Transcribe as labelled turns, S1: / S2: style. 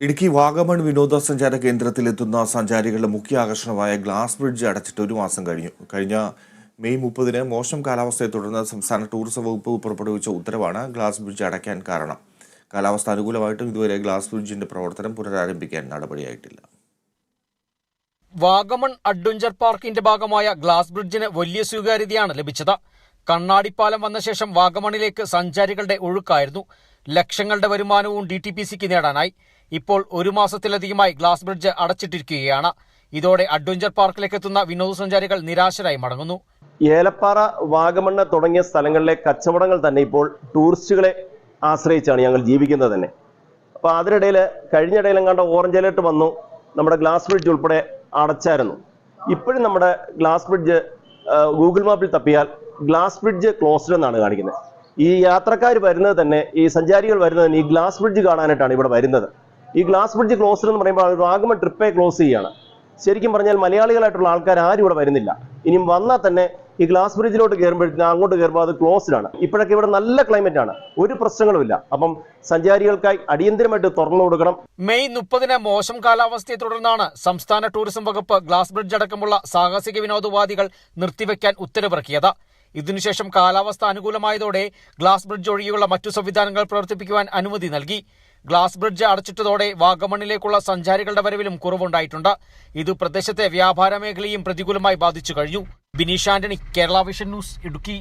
S1: ഇടുക്കി വാഗമൺ വിനോദസഞ്ചാര കേന്ദ്രത്തിലെത്തുന്ന സഞ്ചാരികളുടെ മുഖ്യ ആകർഷണമായ ഗ്ലാസ് ബ്രിഡ്ജ് അടച്ചിട്ട് ഒരു മാസം കഴിഞ്ഞു. കഴിഞ്ഞ മെയ് മുപ്പതിന് മോശം കാലാവസ്ഥയെ തുടർന്ന് സംസ്ഥാന ടൂറിസം വകുപ്പ് പുറപ്പെടുവിച്ച ഉത്തരവാണ് ഗ്ലാസ് ബ്രിഡ്ജ് അടയ്ക്കാൻ കാരണം. കാലാവസ്ഥ അനുകൂലമായിട്ടും ഇതുവരെ ഗ്ലാസ് ബ്രിഡ്ജിന്റെ പ്രവർത്തനം പുനരാരംഭിക്കാൻ നടപടിയായിട്ടില്ല.
S2: വാഗമൺ അഡ്വഞ്ചർ പാർക്കിന്റെ ഭാഗമായ ഗ്ലാസ് ബ്രിഡ്ജിന് വലിയ സ്വീകാര്യതയാണ് ലഭിച്ചത്. കണ്ണാടിപ്പാലം വന്ന ശേഷം വാഗമണിലേക്ക് സഞ്ചാരികളുടെ ഒഴുക്കായിരുന്നു. ലക്ഷങ്ങളുടെ വരുമാനവും ഡി ടി പി സിക്ക് നേടാനായി. ഇപ്പോൾ ഒരു മാസത്തിലധികമായി ഗ്ലാസ് ബ്രിഡ്ജ് അടച്ചിട്ടിരിക്കുകയാണ്. ഇതോടെ അഡ്വഞ്ചർ പാർക്കിലേക്ക് എത്തുന്ന വിനോദസഞ്ചാരികൾ നിരാശരായി മടങ്ങുന്നു.
S3: ഏലപ്പാറ വാഗമണ്ണ തുടങ്ങിയ സ്ഥലങ്ങളിലെ കച്ചവടങ്ങൾ തന്നെ ഇപ്പോൾ ടൂറിസ്റ്റുകളെ ആശ്രയിച്ചാണ് ഞങ്ങൾ ജീവിക്കുന്നത് തന്നെ. അപ്പോൾ അതിനിടയിൽ കഴിഞ്ഞിടയിലും കണ്ട ഓറഞ്ച് അലേർട്ട് വന്നു. നമ്മുടെ ഗ്ലാസ് ബ്രിഡ്ജ് ഉൾപ്പെടെ അടച്ചായിരുന്നു. ഇപ്പോഴും നമ്മുടെ ഗ്ലാസ് ബ്രിഡ്ജ് ഗൂഗിൾ മാപ്പിൽ തപ്പിയാൽ ഗ്ലാസ് ബ്രിഡ്ജ് ക്ലോസ്ഡ് എന്നാണ് കാണിക്കുന്നത്. ഈ യാത്രക്കാർ വരുന്നത് തന്നെ ഈ സഞ്ചാരികൾ വരുന്നത് തന്നെ ഈ ഗ്ലാസ് ബ്രിഡ്ജ് കാണാനായിട്ടാണ് ഇവിടെ വരുന്നത്. ഈ ഗ്ലാസ് ബ്രിഡ്ജ് ക്ലോസ്ഡ് എന്ന് പറയുമ്പോൾ വാഗമൺ ട്രിപ്പേ ക്ലോസ് ചെയ്യുകയാണ്. ശരിക്കും പറഞ്ഞാൽ മലയാളികളായിട്ടുള്ള ആൾക്കാർ ആരും ഇവിടെ വരുന്നില്ല. ഇനിയും വന്നാൽ തന്നെ ഈ ഗ്ലാസ് ബ്രിഡ്ജിലോട്ട് കയറുമ്പോഴത്തേക്ക് അങ്ങോട്ട് കയറുമ്പോൾ അത് ക്ലോസ്ഡ് ആണ്. ഇപ്പോഴൊക്കെ ഇവിടെ നല്ല ക്ലൈമറ്റ് ആണ്. ഒരു പ്രശ്നങ്ങളുമില്ല അപ്പം സഞ്ചാരികൾക്കായി അടിയന്തരമായിട്ട് തുറന്നു കൊടുക്കണം.
S2: മെയ് മുപ്പതിന് മോശം കാലാവസ്ഥയെ തുടർന്നാണ് സംസ്ഥാന ടൂറിസം വകുപ്പ് ഗ്ലാസ് ബ്രിഡ്ജ് അടക്കമുള്ള സാഹസിക വിനോദോപാധികൾ നിർത്തിവെക്കാൻ ഉത്തരവിറക്കിയത്. ഇതിനുശേഷം കാലാവസ്ഥ അനുകൂലമായതോടെ ഗ്ലാസ് ബ്രിഡ്ജ് ഒഴികെയുള്ള മറ്റു സംവിധാനങ്ങൾ പ്രവർത്തിപ്പിക്കുവാൻ അനുമതി നൽകി. ഗ്ലാസ് ബ്രിഡ്ജ് അടച്ചിട്ടതോടെ വാഗമണിലേക്കുള്ള സഞ്ചാരികളുടെ വരവിലും കുറവുണ്ടായിട്ടുണ്ട്. ഇത് പ്രദേശത്തെ വ്യാപാര മേഖലയും പ്രതികൂലമായി ബാധിച്ചു കഴിഞ്ഞു. Bineesh Antony Kerala vision news Idukki.